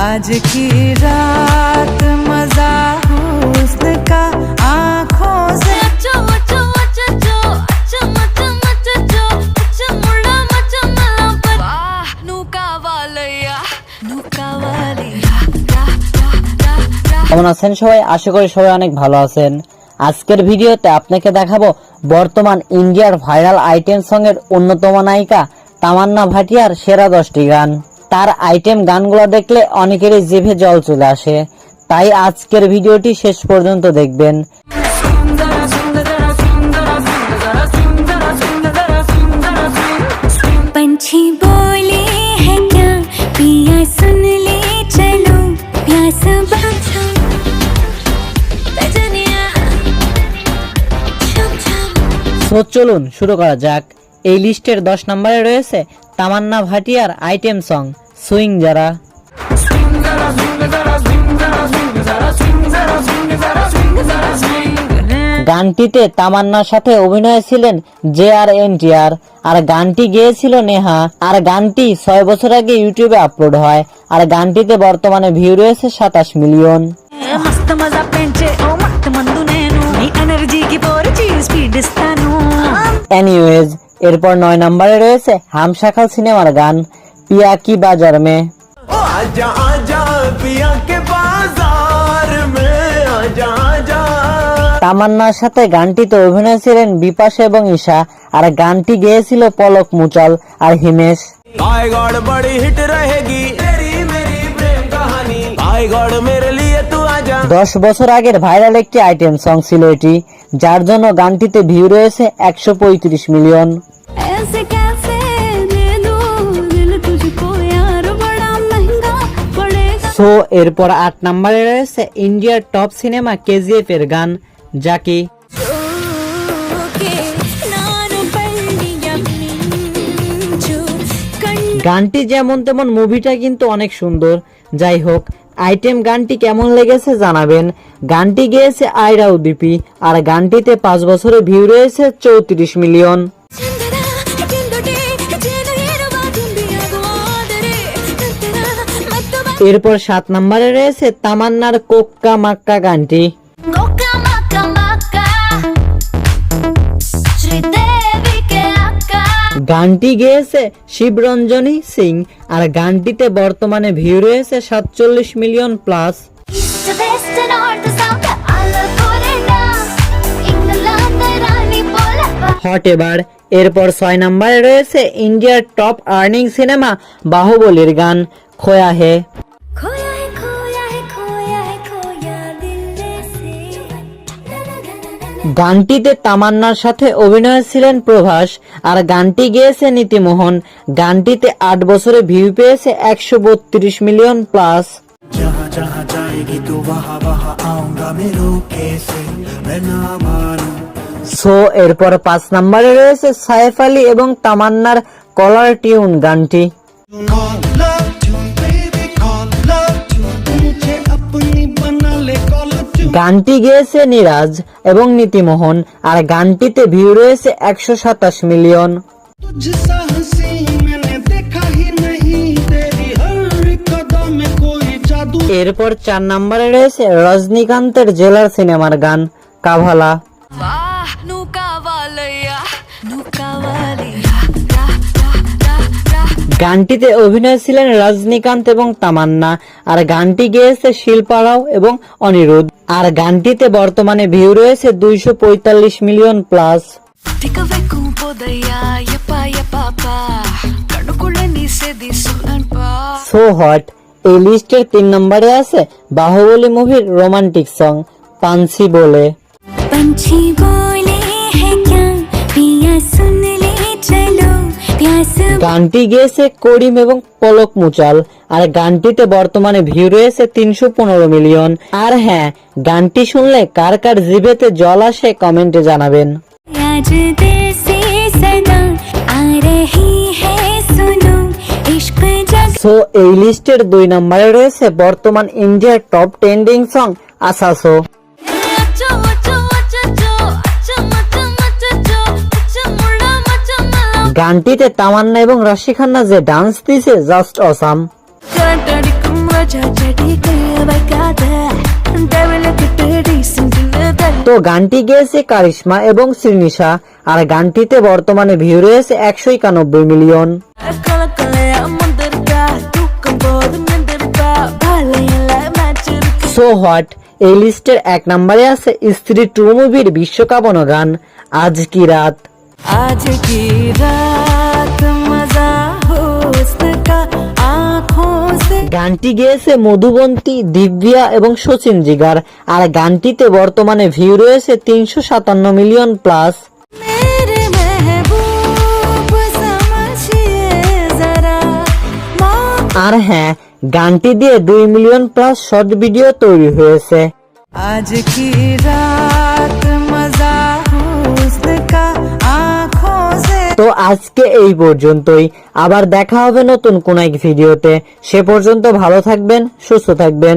आज की रात मजा हुस्न का आंखों से। কেমন আছেন সবাই? আশা করি সবাই অনেক ভালো আছেন। আজকের ভিডিওতে আপনাকে দেখাবো বর্তমান ইন্ডিয়ার ভাইরাল আইটেম সঙ্গের অন্যতম নায়িকা তামান্না ভাটিয়ার সেরা দশটি গান। তার আইটেম গানগুলো দেখলে অনেকেরই জিভে জল চলে আসে তাই আজকের ভিডিওটি শেষ পর্যন্ত দেখবেন पंछी बोले हैं क्या पिया सुन ले चलो प्यास बांधो तजनिया छम छम তো চলুন শুরু করা যাক এই লিস্টের দশ নম্বরে রয়েছে তামান্না ভাটিয়ার আইটেম সং সুইং যারা। গানটিতে তামান্নার সাথে অভিনয় ছিলেন জে আর এন টি আর আর গানটি গেয়েছিল নেহা আর গানটি ছয় বছর আগে ইউটিউবে আপলোড হয় আর গানটিতে বর্তমানে ভিউ রয়েছে সাতাশ মিলিয়ন। এনিওয়েজ এরপর নয় নম্বরে রয়েছে হামশাখাল সিনেমার গান পিয়া কি বাজার মে। তামান্নার সাথে গানটিতে অভিনয় ছিলেন বিপাস এবং ঈশা আর গানটি গেয়েছিল পলক মুচল আর হিমেশ। আয়গড় হিট রহেগি মেরি প্রেম কাহানি। আয়গড় দশ বছর আগের ভাইরাল একটি আইটেম সং ছিল এটি যার জন্য গানটিতে ভিউ রয়েছে একশো পঁয়ত্রিশ মিলিয়ন। সো এরপর আট নাম্বারে রয়েছে ইন্ডিয়ার টপ সিনেমা কেজিএফ এর গান যাকে গানটি যেমন তেমন মুভিটা কিন্তু অনেক সুন্দর। যাই হোক আইটেম গানটি কেমন লেগেছে জানাবেন। গানটি গেয়েছে আয়রা উদ্দীপি আর গানটিতে পাঁচ বছরে ভিউ রয়েছে চৌত্রিশ মিলিয়ন। এরপর সাত নম্বরে রয়েছে তামান্নার কোক্কা মাক্কা গানটি। গানটি গেয়েছে শিবরঞ্জনী সিং আর গানটিতে বর্তমানে ভিউ রয়েছে সাতচল্লিশ মিলিয়ন প্লাস। হট এবার এরপর ছয় নম্বরে রয়েছে ইন্ডিয়ার টপ আর্নিং সিনেমা বাহুবলীর গান খোয়া হে। গানটিতে তামান্নার সাথে অভিনয় ছিলেন প্রভাস আর গানটি গেয়েছে নীতিমোহন গানটিতে আট বছরে ভিউ পেয়েছে একশো বত্রিশ মিলিয়ন প্লাস जहाँ जहाँ जाएगी तू वहाँ वहाँ आऊंगा मैं रोके से मैं ना मानू সো এরপর পাঁচ নম্বরে রয়েছে সাইফ আলী এবং তামান্নার কলার টিউন গানটি গানটি গেয়েছে নিরাজ এবং নীতিমোহন আর গানটিতে ভিউ রয়েছে একশো সাতাশ মিলিয়ন। এরপর চার নম্বরে রয়েছে রজনীকান্তের জেলার সিনেমার গান কাভালা। গানটিতে অভিনয় ছিলেন রজনীকান্ত এবং তামান্না আর গানটি গেয়েছে শিল্পারাও এবং অনিরুদ্ধ। আর গানটিতে বর্তমানে ভিউ রয়েছে দুইশো পঁয়তাল্লিশ মিলিয়ন প্লাস। সো হট এই লিস্টের তিন নম্বরে আছে বাহুবলী মুভির রোমান্টিক সং পানসি বলে। पंछी बोले है গানটি গেছে করিম এবং পলক মুচাল। আর গানটিতে বর্তমানে ভিউ রয়েছে তিনশো মিলিয়ন। আর হ্যাঁ গানটি শুনলে কার কার জিভেতে জল আসে কমেন্টে জানাবেন। সো এই লিস্টের দুই নম্বরে রয়েছে বর্তমান ইন্ডিয়ার টপ ট্রেন্ডিং সং আসাসো। গানটিতে তামান্না এবং রাশি খান্না যে ডান্স দিছে জাস্ট অসাম তো গানটি গেয়েছে কারিশমা এবং শ্রীনিশা, আর গানটিতে বর্তমানে ভিউ রয়েছে একশো একানব্বই মিলিয়ন। সো হোয়াট এই লিস্টের এক নম্বরে আছে স্ত্রী টু মুভির বিশ্বকাপন গান, আজ কি রাত? आज की रात मजा हुस्न का आंखों से গানটি গেয়েছে মধুবন্তী দিব্যা এবং সচিন জিগার আর গানটিতে বর্তমানে ভিউ রয়েছে তিনশো সাতান্ন মিলিয়ন প্লাস मेरे महबूब समझिए जरा मौका আর হ্যাঁ গানটি দিয়ে দুই মিলিয়ন প্লাস শর্ট ভিডিও তৈরি হয়েছে आज की रात তো আজকে এই পর্যন্তই। আবার দেখা হবে নতুন কোন এক ভিডিওতে। সে পর্যন্ত ভালো থাকবেন, সুস্থ থাকবেন।